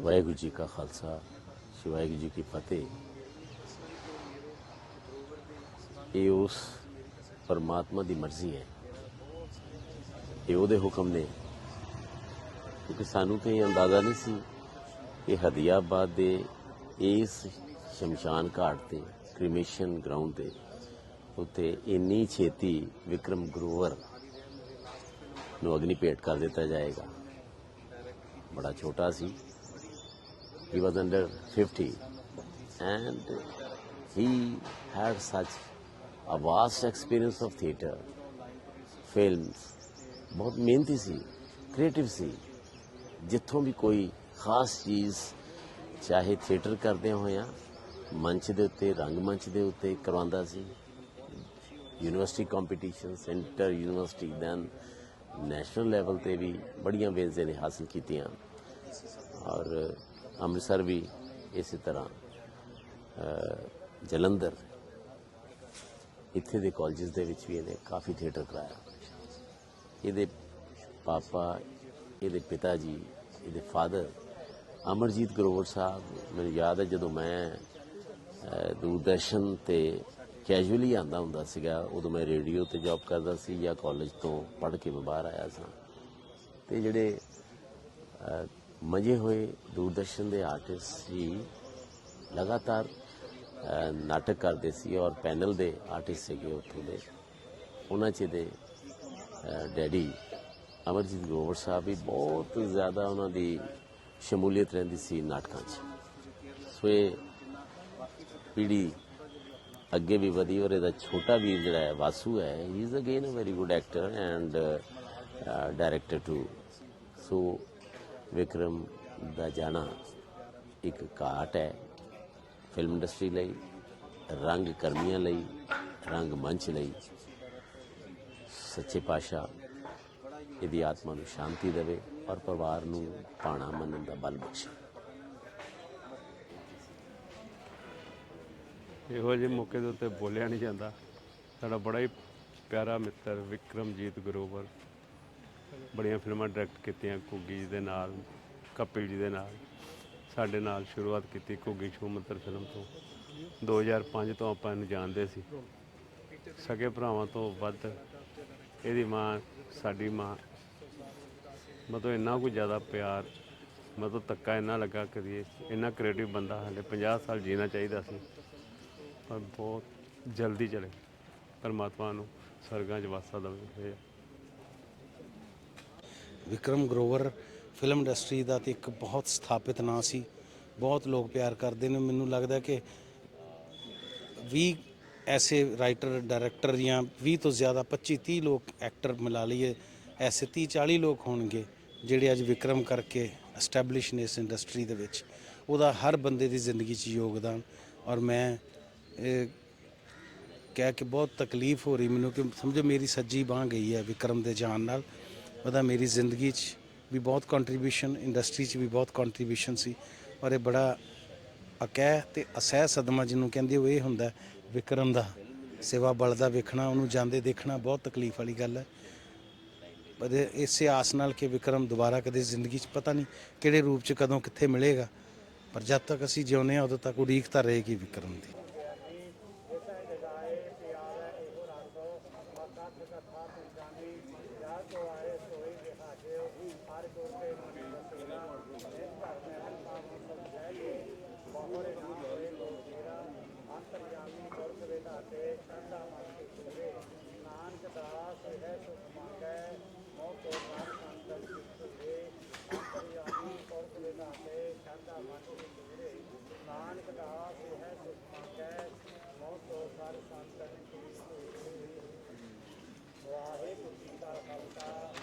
ਵਾਹਿਗੁਰੂ ਜੀ ਕਾ ਖਾਲਸਾ, ਸ੍ਰੀ ਵਾਹਿਗੁਰੂ ਜੀ ਕੀ ਫਤਿਹ। ਇਹ ਉਸ ਪਰਮਾਤਮਾ ਦੀ ਮਰਜ਼ੀ ਹੈ। ਇਹ ਉਹਦੇ ਹੁਕਮ ਨੇ। ਕਿਉਂਕਿ ਸਾਨੂੰ ਤੇ ਇਹ ਅੰਦਾਜ਼ਾ ਨਹੀਂ ਸੀ ਕਿ ਹਦੀਆਬਾਦ ਦੇ ਇਸ ਸ਼ਮਸ਼ਾਨ ਘਾਟ ਤੇ ਕ੍ਰਿਮੇਸ਼ਨ ਗਰਾਊਂਡ ਤੇ ਉੱਤੇ ਇੰਨੀ ਛੇਤੀ ਵਿਕਰਮ ਗਰੋਵਰ ਨੂੰ ਅਗਨੀ ਭੇਟ ਕਰ ਦਿੱਤਾ ਜਾਏਗਾ। ਬੜਾ ਛੋਟਾ ਸੀ। He was under 50 and he had such a vast experience of theater, films ਬਹੁਤ ਮਿਹਨਤੀ ਸੀ ਕ੍ਰੀਏਟਿਵ ਸੀ ਜਿੱਥੋਂ ਵੀ ਕੋਈ ਖਾਸ ਚੀਜ਼ ਚਾਹੇ ਥੀਏਟਰ ਕਰਦਿਆਂ ਹੋਇਆਂ ਮੰਚ ਦੇ ਉੱਤੇ ਰੰਗ ਮੰਚ ਦੇ ਉੱਤੇ ਕਰਵਾਉਂਦਾ ਸੀ university competition centre university then national level ਤੇ ਵੀ ਬੜੀਆਂ ਵੇਨਜ਼ਾਂ ਨੇ ਹਾਸਲ ਕੀਤੀਆਂ ਔਰ ਅੰਮ੍ਰਿਤਸਰ ਵੀ ਇਸੇ ਤਰ੍ਹਾਂ ਜਲੰਧਰ, ਇੱਥੇ ਦੇ ਕਾਲਜਸ ਦੇ ਵਿੱਚ ਵੀ ਇਹਨੇ ਕਾਫੀ ਥੀਏਟਰ ਕਰਾਇਆ। ਇਹਦੇ ਪਾਪਾ, ਇਹਦੇ ਪਿਤਾ ਜੀ, ਇਹਦੇ ਫਾਦਰ ਅਮਰਜੀਤ ਗਰੋਵਰ ਸਾਹਿਬ, ਮੈਨੂੰ ਯਾਦ ਹੈ ਜਦੋਂ ਮੈਂ ਦੂਰਦਰਸ਼ਨ ਤੇ ਕੈਜੂਅਲੀ ਆਂਦਾ ਹੁੰਦਾ ਸੀਗਾ, ਉਦੋਂ ਮੈਂ ਰੇਡੀਓ ਤੇ ਜੌਬ ਕਰਦਾ ਸੀ ਜਾਂ ਕਾਲਜ ਤੋਂ ਪੜ੍ਹ ਕੇ ਮੈਂ ਬਾਹਰ ਆਇਆ ਸਾਂ। ਤੇ ਜਿਹੜੇ ਮਜੇ ਹੋਏ ਦੂਰਦਰਸ਼ਨ ਦੇ ਆਰਟਿਸਟ ਸੀ ਲਗਾਤਾਰ ਨਾਟਕ ਕਰਦੇ ਸੀ ਔਰ ਪੈਨਲ ਦੇ ਆਰਟਿਸਟ ਸੀਗੇ ਉੱਥੋਂ ਦੇ। ਉਹਨਾਂ ਚ ਦੇ ਡੈਡੀ ਅਮਰਜੀਤ ਗਰੋਵਰ ਸਾਹਿਬ ਵੀ ਬਹੁਤ ਜ਼ਿਆਦਾ ਉਹਨਾਂ ਦੀ ਸ਼ਮੂਲੀਅਤ ਰਹਿੰਦੀ ਸੀ ਨਾਟਕਾਂ 'ਚ। ਸੋ ਇਹ ਪੀੜੀ ਅੱਗੇ ਵੀ ਵਧੀ ਔਰ ਇਹਦਾ ਛੋਟਾ ਵੀਰ ਜਿਹੜਾ ਹੈ, ਵਾਸੂ ਹੈ he is again a very good actor and director too so Vikram ਦਾ ਜਾਣਾ ਇੱਕ ਘਾਟ ਹੈ ਫਿਲਮ ਇੰਡਸਟਰੀ ਲਈ, ਰੰਗ ਕਰਮੀਆਂ ਲਈ, ਰੰਗ ਮੰਚ ਲਈ। ਸੱਚੇ ਪਾਤਸ਼ਾਹ ਇਹਦੀ ਆਤਮਾ ਨੂੰ ਸ਼ਾਂਤੀ ਦੇਵੇ ਔਰ ਪਰਿਵਾਰ ਨੂੰ ਪਾਣਾ ਮੰਨਣ ਦਾ ਬਲ ਬਖਸ਼ੇ। ਇਹੋ ਜਿਹੇ ਮੌਕੇ ਦੇ ਉੱਤੇ ਬੋਲਿਆ ਨਹੀਂ ਜਾਂਦਾ। ਸਾਡਾ ਬੜਾ ਹੀ ਪਿਆਰਾ ਮਿੱਤਰ ਵਿਕਰਮਜੀਤ ਗਰੋਵਰ। ਬੜੀਆਂ ਫਿਲਮਾਂ ਡਾਇਰੈਕਟ ਕੀਤੀਆਂ ਘੁੱਗੀ ਜੀ ਦੇ ਨਾਲ, ਕਪਿਲ ਜੀ ਦੇ ਨਾਲ। ਸਾਡੇ ਨਾਲ ਸ਼ੁਰੂਆਤ ਕੀਤੀ ਘੁੱਗੀ ਸ਼ੂਮੰਤਰ ਫਿਲਮ ਤੋਂ। 2005 ਤੋਂ ਆਪਾਂ ਇਹਨੂੰ ਜਾਣਦੇ ਸੀ। ਸਕੇ ਭਰਾਵਾਂ ਤੋਂ ਵੱਧ ਇਹਦੀ ਮਾਂ, ਸਾਡੀ ਮਾਂ। ਮਤਲਬ ਇੰਨਾ ਕੁ ਜ਼ਿਆਦਾ ਪਿਆਰ, ਮਤਲਬ ਧੱਕਾ ਇੰਨਾ ਲੱਗਾ ਕਰੀਏ। ਇੰਨਾ ਕ੍ਰੀਏਟਿਵ ਬੰਦਾ ਹਾਲੇ 50 ਸਾਲ ਜੀਣਾ ਚਾਹੀਦਾ ਸੀ। ਪਰ ਬਹੁਤ ਜਲਦੀ ਚਲੇ। ਪਰਮਾਤਮਾ ਨੂੰ ਸਰਗਾਂ 'ਚ ਵਾਸਾ ਦੇਵੇ। ਵਿਕਰਮ ਗਰੋਵਰ ਫਿਲਮ ਇੰਡਸਟਰੀ ਦਾ ਤੇ ਇੱਕ ਬਹੁਤ ਸਥਾਪਿਤ ਨਾਂ ਸੀ। ਬਹੁਤ ਲੋਕ ਪਿਆਰ ਕਰਦੇ ਨੇ। ਮੈਨੂੰ ਲੱਗਦਾ ਕਿ 20 ਐਸੇ ਰਾਈਟਰ, ਡਾਇਰੈਕਟਰ ਜਾਂ 20 ਤੋਂ ਜ਼ਿਆਦਾ 25 30 ਲੋਕ ਐਕਟਰ ਮਿਲਾ ਲਈਏ, ਐਸੇ 30 40 ਲੋਕ ਹੋਣਗੇ ਜਿਹੜੇ ਅੱਜ ਵਿਕਰਮ ਕਰਕੇ ਐਸਟੈਬਲਿਸ਼ ਨੇ ਇਸ ਇੰਡਸਟਰੀ ਦੇ ਵਿੱਚ। ਉਹਦਾ ਹਰ ਬੰਦੇ ਦੀ ਜ਼ਿੰਦਗੀ 'ਚ ਯੋਗਦਾਨ। ਔਰ ਮੈਂ ਇਹ ਕਹਿ ਕੇ ਬਹੁਤ ਤਕਲੀਫ ਹੋ ਰਹੀ ਮੈਨੂੰ ਕਿ ਸਮਝੋ ਮੇਰੀ ਸੱਜੀ ਬਾਹ ਗਈ ਹੈ ਵਿਕਰਮ ਦੇ ਜਾਣ ਨਾਲ। ਉਹਦਾ ਮੇਰੀ ਜ਼ਿੰਦਗੀ 'ਚ ਵੀ ਬਹੁਤ ਕੰਟਰੀਬਿਊਸ਼ਨ ਇੰਡਸਟਰੀ 'ਚ ਵੀ ਬਹੁਤ ਕੰਟਰੀਬਿਊਸ਼ਨ ਸੀ। ਔਰ ਇਹ ਬੜਾ ਅਕਹਿ ਤੇ ਅਸਹਿ ਸਦਮਾ ਜਿਹਨੂੰ ਕਹਿੰਦੇ ਉਹ ਇਹ ਹੁੰਦਾ, ਵਿਕਰਮ ਦਾ ਸੇਵਾ ਬਲਦਾ ਵੇਖਣਾ, ਉਹਨੂੰ ਜਾਂਦੇ ਦੇਖਣਾ ਬਹੁਤ ਤਕਲੀਫ ਵਾਲੀ ਗੱਲ ਹੈ। ਪਰ ਇਸੇ ਆਸ ਨਾਲ ਕਿ ਵਿਕਰਮ ਦੁਬਾਰਾ ਕਦੇ ਜ਼ਿੰਦਗੀ 'ਚ ਪਤਾ ਨਹੀਂ ਕਿਹੜੇ ਰੂਪ 'ਚ ਕਦੋਂ ਕਿੱਥੇ ਮਿਲੇਗਾ। ਪਰ ਜਦ ਤੱਕ ਅਸੀਂ ਜਿਉਂਦੇ ਹਾਂ, ਉਦੋਂ ਤੱਕ ਉਡੀਕ ਤਾਂ ਰਹੇਗੀ ਵਿਕਰਮ ਦੀ। Thank you.